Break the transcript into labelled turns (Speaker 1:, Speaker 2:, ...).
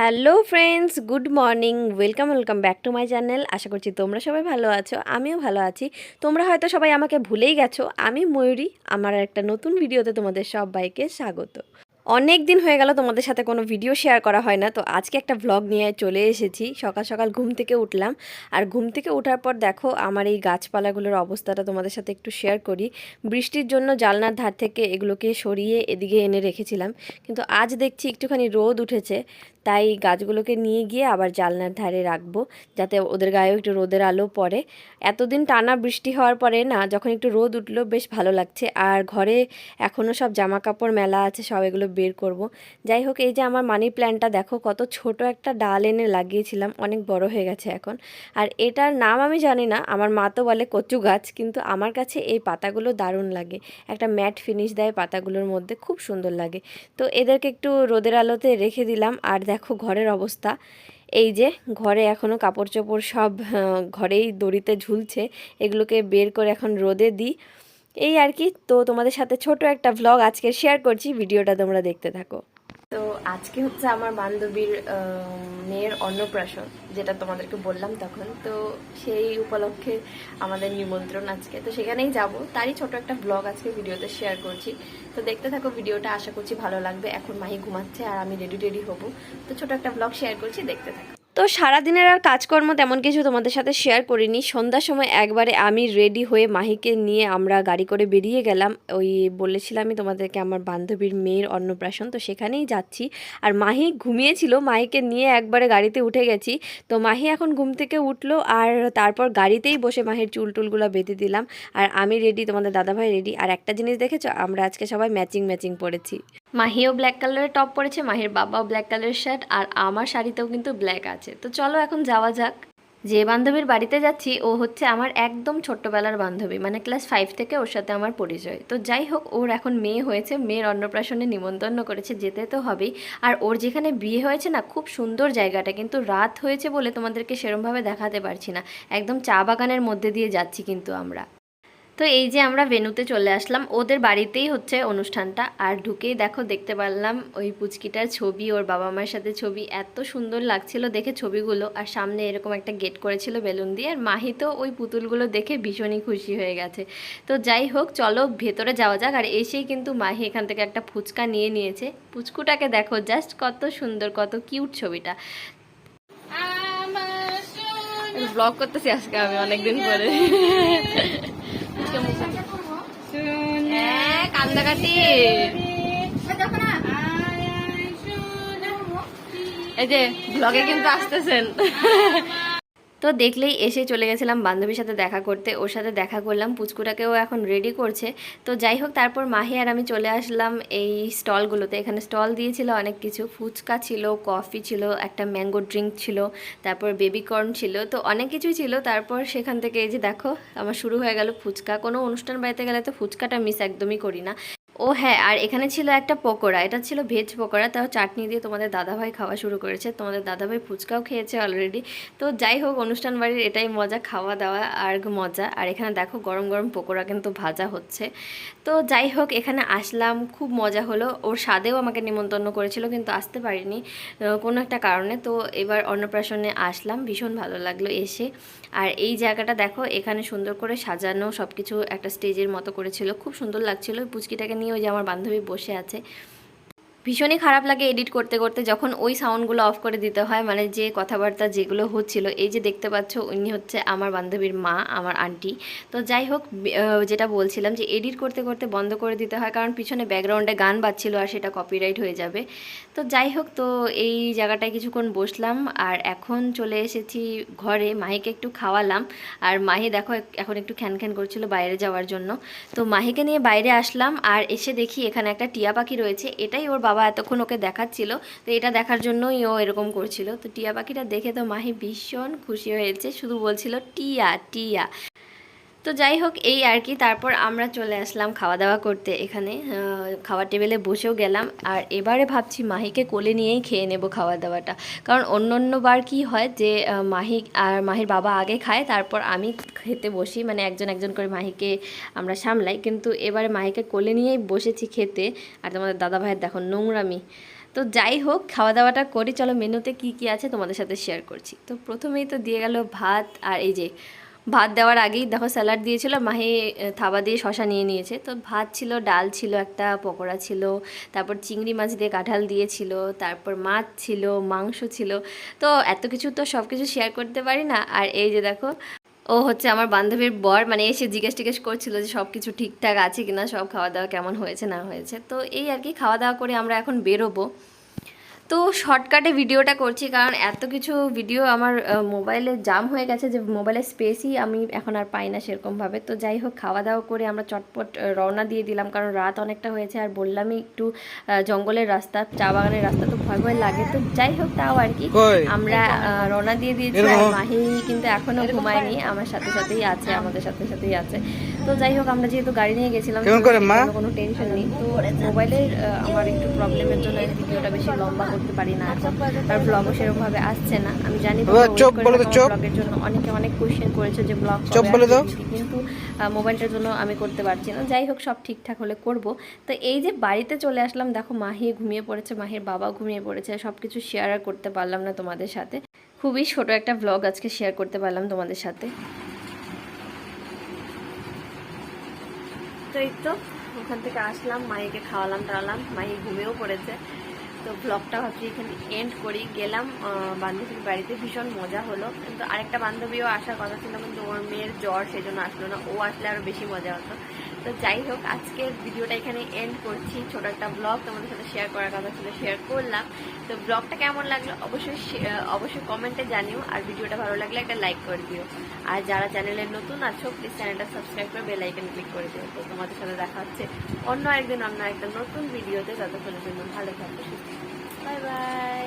Speaker 1: Hello friends, good morning. Welcome welcome back to my channel. আশা করছি তোমরা সবাই ভালো আছো, আমিও ভালো আছি। তোমরা হয়তো সবাই আমাকে ভুলেই গেছো। আমি ময়ূরী, আমার একটা নতুন ভিডিওতে তোমাদের সবাইকে স্বাগত। অনেক দিন হয়ে গেল তোমাদের সাথে কোনো ভিডিও শেয়ার করা হয় না, তো আজকে একটা ভ্লগ নিয়ে চলে এসেছি। সকাল সকাল ঘুম থেকে উঠলাম। আর ঘুম থেকে ওঠার পর দেখো, আমার এই গাছপালাগুলোর অবস্থাটা তোমাদের সাথে একটু শেয়ার করি। বৃষ্টির জন্য জালনার ধার থেকে এগুলোকে সরিয়ে এদিকে এনে রেখেছিলাম। কিন্তু আজ দেখছি একটুখানি রোদ উঠেছে, তাই গাছগুলোকে নিয়ে গিয়ে আবার জালনার ধারে রাখব, যাতে ওদের গায়েও একটু রোদের আলো পড়ে। এতদিন টানা বৃষ্টি হওয়ার পরে না, যখন একটু রোদ উঠল, বেশ ভালো লাগছে। আর ঘরে এখনও সব জামা কাপড় মেলা আছে, সব এগুলো বের করব। যাই হোক, এই যে আমার মানি প্ল্যান্টটা দেখো, কত ছোট একটা ডাল এনে লাগিয়েছিলাম, অনেক বড় হয়ে গেছে এখন। আর এটার নাম আমি জানি না, আমার মা তো বলে কচু গাছ, কিন্তু আমার কাছে এই পাতাগুলো দারুণ লাগে। একটা ম্যাট ফিনিশ দেয় পাতাগুলোর মধ্যে, খুব সুন্দর লাগে। তো এদেরকে একটু রোদের আলোতে রেখে দিলাম, আর দেখো ঘরের অবস্থা। এই যে ঘরে এখনও কাপড় চোপড় সব ঘরেই দড়িতে ঝুলছে, এগুলোকে বের করে এখন রোদে দিই। এই আর কি। তো তোমাদের সাথে ছোট একটা ভ্লগ আজকে শেয়ার করছি, ভিডিওটা তোমরা দেখতে থাকো। তো আজকে হচ্ছে আমার বান্ধবীর মেয়ের অন্নপ্রাশন, যেটা তোমাদেরকে বললাম তখন। তো সেই উপলক্ষে আমাদের নিমন্ত্রণ আজকে। তো সেখানেই যাব। তারই ছোট একটা ব্লগ আজকে ভিডিওতে শেয়ার করছি। তো দেখতে থাকো ভিডিওটা, আশা করছি ভালো লাগবে। এখন মাহি ঘুমাচ্ছে আর আমি রেডি রেডি হব। তো ছোট একটা ব্লগ শেয়ার করছি, দেখতে থাকো। তো সারাদিনের আর কাজকর্ম তেমন কিছু তোমাদের সাথে শেয়ার করিনি। সন্ধ্যার সময় একবারে আমি রেডি হয়ে মাহিকে নিয়ে আমরা গাড়ি করে বেরিয়ে গেলাম। ওই বলেছিলামই তোমাদেরকে আমার বান্ধবীর মেয়ের অন্নপ্রাশন, তো সেখানেই যাচ্ছি। আর মাহি ঘুমিয়েছিল, মাহিকে নিয়ে একবারে গাড়িতে উঠে গেছি। তো মাহি এখন ঘুম থেকে উঠল আর তারপর গাড়িতেই বসে মাহির চুল টুলগুলো বেঁধে দিলাম। আর আমি রেডি তোমাদের দাদাভাই রেডি আর একটা জিনিস দেখেছ? আমরা আজকে সবাই ম্যাচিং ম্যাচিং পরেছি। মাহিও ব্ল্যাক কালারের টপ পরেছে, মাহির বাবাও ব্ল্যাক কালারের শার্ট আর আমার শাড়িতেও কিন্তু ব্ল্যাক আছে। তো চলো এখন যাওয়া যাক। যে বান্ধবীর বাড়িতে যাচ্ছি, ও হচ্ছে আমার একদম ছোট্টবেলার বান্ধবী মানে ক্লাস ফাইভ থেকে ওর সাথে আমার পরিচয়। তো যাই হোক, ওর এখন মেয়ে হয়েছে, মেয়ের অন্নপ্রাশনে নিমন্ত্রণ করেছে, যেতে তো হবেই। আর ওর যেখানে বিয়ে হয়েছে না, খুব সুন্দর জায়গাটা, কিন্তু রাত হয়েছে বলে তোমাদেরকে সেরমভাবে দেখাতে পারছি না। একদম চা বাগানের মধ্যে দিয়ে যাচ্ছি কিন্তু আমরা। তো এই যে আমরা ভেনুতে চলে আসলাম ওদের বাড়িতেই হচ্ছে অনুষ্ঠানটা। আর ঢুকেই দেখো দেখতে পারলাম ওই পুচকিটার ছবি ওর বাবা মায়ের সাথে ছবি। এত সুন্দর লাগছিল দেখে ছবিগুলো। আর সামনে এরকম একটা গেট করেছিল বেলুন দিয়ে। আর মাহি তো ওই পুতুলগুলো দেখে ভীষণই খুশি হয়ে গেছে। তো যাই হোক চলো ভেতরে যাওয়া যাক। আর এসেই কিন্তু মাহি এখান থেকে একটা ফুচকা নিয়ে নিয়েছে। পুচকুটাকে দেখো জাস্ট কত সুন্দর কত কিউট ছবিটা। ব্লগ করতেছি আজকে আমি অনেকদিন পরে। কান্দাকাটি। এই যে ব্লগে কিন্তু আসতেছেন। তো দেখলেই এসে চলে গেছিলাম বান্ধবীর সাথে দেখা করতে। ওর সাথে দেখা করলাম, পুচকুটাকেও এখন রেডি করছে। তো যাই হোক, তারপর মাহি আর আমি চলে আসলাম এই স্টলগুলোতে এখানে স্টল দিয়েছিল অনেক কিছু। ফুচকা ছিল কফি ছিল, একটা ম্যাঙ্গো ড্রিঙ্ক ছিল, তারপর বেবি কর্ন ছিল। তো অনেক কিছুই ছিল। তারপর সেখান থেকে এই যে দেখো, আমার শুরু হয়ে গেল ফুচকা। কোনো অনুষ্ঠান বাড়িতে গেলে তো ফুচকাটা মিস একদমই করি না। ও হ্যাঁ আর এখানে ছিল একটা পকোড়া। এটা ছিল ভেজ পকোড়া। তাও চাটনি দিয়ে তোমাদের দাদাভাই খাওয়া শুরু করেছে। তোমাদের দাদাভাই ফুচকাও খেয়েছে অলরেডি তো যাই হোক, অনুষ্ঠান বাড়ির এটাই মজা, খাওয়া দাওয়া আর মজা। আর এখানে দেখো, গরম গরম পকোড়া কিন্তু ভাজা হচ্ছে। তো যাই হোক, এখানে আসলাম। খুব মজা হলো। ওর স্বাদেও আমাকে নিমন্ত্রণ করেছিল, কিন্তু আসতে পারিনি কোনো একটা কারণে। তো এবার অন্নপ্রাশনে আসলাম। ভীষণ ভালো লাগল এসে। আর এই জায়গাটা দেখো, এখানে সুন্দর করে সাজানো সব কিছু একটা স্টেজের মতো করেছিল। খুব সুন্দর লাগছিল। পুচকিটাকে নিয়ে ওই যে আমার বান্ধবী বসে আছে। ভীষণই খারাপ লাগে এডিট করতে করতে যখন ওই সাউন্ডগুলো অফ করে দিতে হয় মানে যে কথাবার্তা যেগুলো হচ্ছিল। এই যে দেখতে পাচ্ছ, উনি হচ্ছে আমার বান্ধবীর মা, আমার আন্টি। তো যাই হোক যেটা বলছিলাম যে এডিট করতে করতে বন্ধ করে দিতে হয়, কারণ পিছনে ব্যাকগ্রাউন্ডে গান বাজছিল আর সেটা কপিরাইট হয়ে যাবে। তো যাই হোক, তো এই জায়গাটায় কিছুক্ষণ বসলাম আর এখন চলে এসেছি ঘরে। মাহিকে একটু খাওয়ালাম। আর মাহি দেখো এখন একটু খ্যান খ্যান করছিল বাইরে যাওয়ার জন্য। তো মাহিকে নিয়ে বাইরে আসলাম আর এসে দেখি এখানে একটা টিয়া পাখি রয়েছে। এটাই ওর বাবা এতক্ষণ ওকে দেখাচ্ছিল, তো এটা দেখার জন্যই ও এরকম করছিল। তো টিয়া পাখিটা দেখে তো মাহি ভীষণ খুশি হয়েছে, শুধু বলছিল, টিয়া টিয়া। তো যাই হোক, এই আর কি। তারপর আমরা চলে আসলাম খাওয়া দাওয়া করতে এখানে। খাওয়ার টেবিলে বসেও গেলাম। আর এবারে ভাবছি মাহিকে কোলে নিয়েই খেয়ে নেব খাওয়া দাওয়াটা কারণ অন্য অন্য বার কি হয় যে মাহি আর মাহির বাবা আগে খায়, তারপর আমি খেতে বসি। মানে একজন একজন করে মাহিকে আমরা সামলাই। কিন্তু এবারে মাহিকে কোলে নিয়েই বসেছি খেতে। আর তোমাদের দাদা ভাইয়ের দেখো নোংরামি। তো যাই হোক খাওয়া দাওয়াটা করি। চলো মেনুতে কি কি আছে তোমাদের সাথে শেয়ার করছি। তো প্রথমেই তো দিয়ে গেল ভাত আর এই যে ভাত দেওয়ার আগেই দেখো স্যালাড দিয়েছিল, মাহি থাবা দিয়ে শশা নিয়ে নিয়েছে। তো ভাত ছিল, ডাল ছিল, একটা পকোড়া ছিল, তারপর চিংড়ি মাছ দিয়ে কাঁঠাল দিয়েছিল, তারপর মাছ ছিল, মাংস ছিল। তো এত কিছু তো সব কিছু শেয়ার করতে পারি না। আর এই যে দেখো, ও হচ্ছে আমার বান্ধবীর বর মানে এসে জিজ্ঞেস টিজ্ঞেস করছিল যে সব কিছু ঠিকঠাক আছে কিনা, সব খাওয়া দাওয়া কেমন হয়েছে, না হয়েছে। তো এই আর কি, খাওয়া দাওয়া করে আমরা এখন বেরোবো। তো শর্টকাটে ভিডিওটা করছি কারণ এত কিছু ভিডিও আমার মোবাইলে জাম হয়ে গেছে যে মোবাইলের স্পেসই আমি এখন আর পাই না সেরকমভাবে। তো যাই হোক খাওয়া দাওয়া করে আমরা চটপট রওনা দিয়ে দিলাম কারণ রাত অনেকটা হয়েছে। আর বললামই একটু জঙ্গলের রাস্তা চা বাগানের রাস্তা তো ভয় ভয় লাগে। তো যাই হোক তাও আর কি। আমরা রওনা দিয়ে দিয়েছি আর মাহি কিন্তু এখনও ঘুমায়নি আমার সাথে সাথেই আছে আমাদের সাথে সাথেই আছে। তো যাই হোক আমরা যেহেতু গাড়ি নিয়ে গেছিলাম
Speaker 2: কেমন করে, মা?
Speaker 1: কোনো- কোনো টেনশন নেই। তো মোবাইলের আমার একটু প্রবলেমের জন্য ভিডিওটা বেশি লম্বা করতে পারি না আর ব্লগও সেরকম ভাবে আসছে না। আমি জানি। ব্লগের জন্য অনেকে অনেক কোশ্চেন করেছে যে ব্লগ। কিন্তু মোবাইলটার জন্য আমি করতে পারছি না। যাই হোক সব ঠিকঠাক হলে করব। তো এই যে বাড়িতে চলে আসলাম দেখো মাহি ঘুমিয়ে পড়েছে মাহির বাবা ঘুমিয়ে পড়েছে। সব কিছু শেয়ার আর করতে পারলাম না তোমাদের সাথে। খুবই ছোট একটা ব্লগ আজকে শেয়ার করতে পারলাম তোমাদের সাথে। তো এই তো ওখান থেকে আসলাম মাহিকে খাওয়ালাম টাওয়ালাম মাহি ঘুমিয়েও পড়েছে। তো ব্লগটা ভাবছি এখানে এন্ড করি। গেলাম বান্ধবীর বাড়িতে, ভীষণ মজা হলো। কিন্তু আরেকটা বান্ধবীও আসার কথা ছিল, কিন্তু ওর মেয়ের জ্বর সেই জন্য আসলো না। ও আসলে আরও বেশি মজা হতো। তো যাই হোক, আজকের ভিডিওটা এখানে এন্ড করছি। ছোট একটা ব্লগ তোমাদের সাথে শেয়ার করার কথা ছিল শেয়ার করলাম। তো ব্লগটা কেমন লাগল অবশ্যই অবশ্যই কমেন্টে জানিও। আর ভিডিওটা ভালো লাগলে একটা লাইক করে দিও। আর যারা চ্যানেলে নতুন আছো প্লিজ চ্যানেলটা সাবস্ক্রাইব করে বেল ক্লিক করে দিও। তো তোমাদের সাথে দেখা হচ্ছে অন্য একদিন অন্য একটা নতুন ভিডিওতে ততক্ষণের জন্য ভালো থাকবে 拜拜。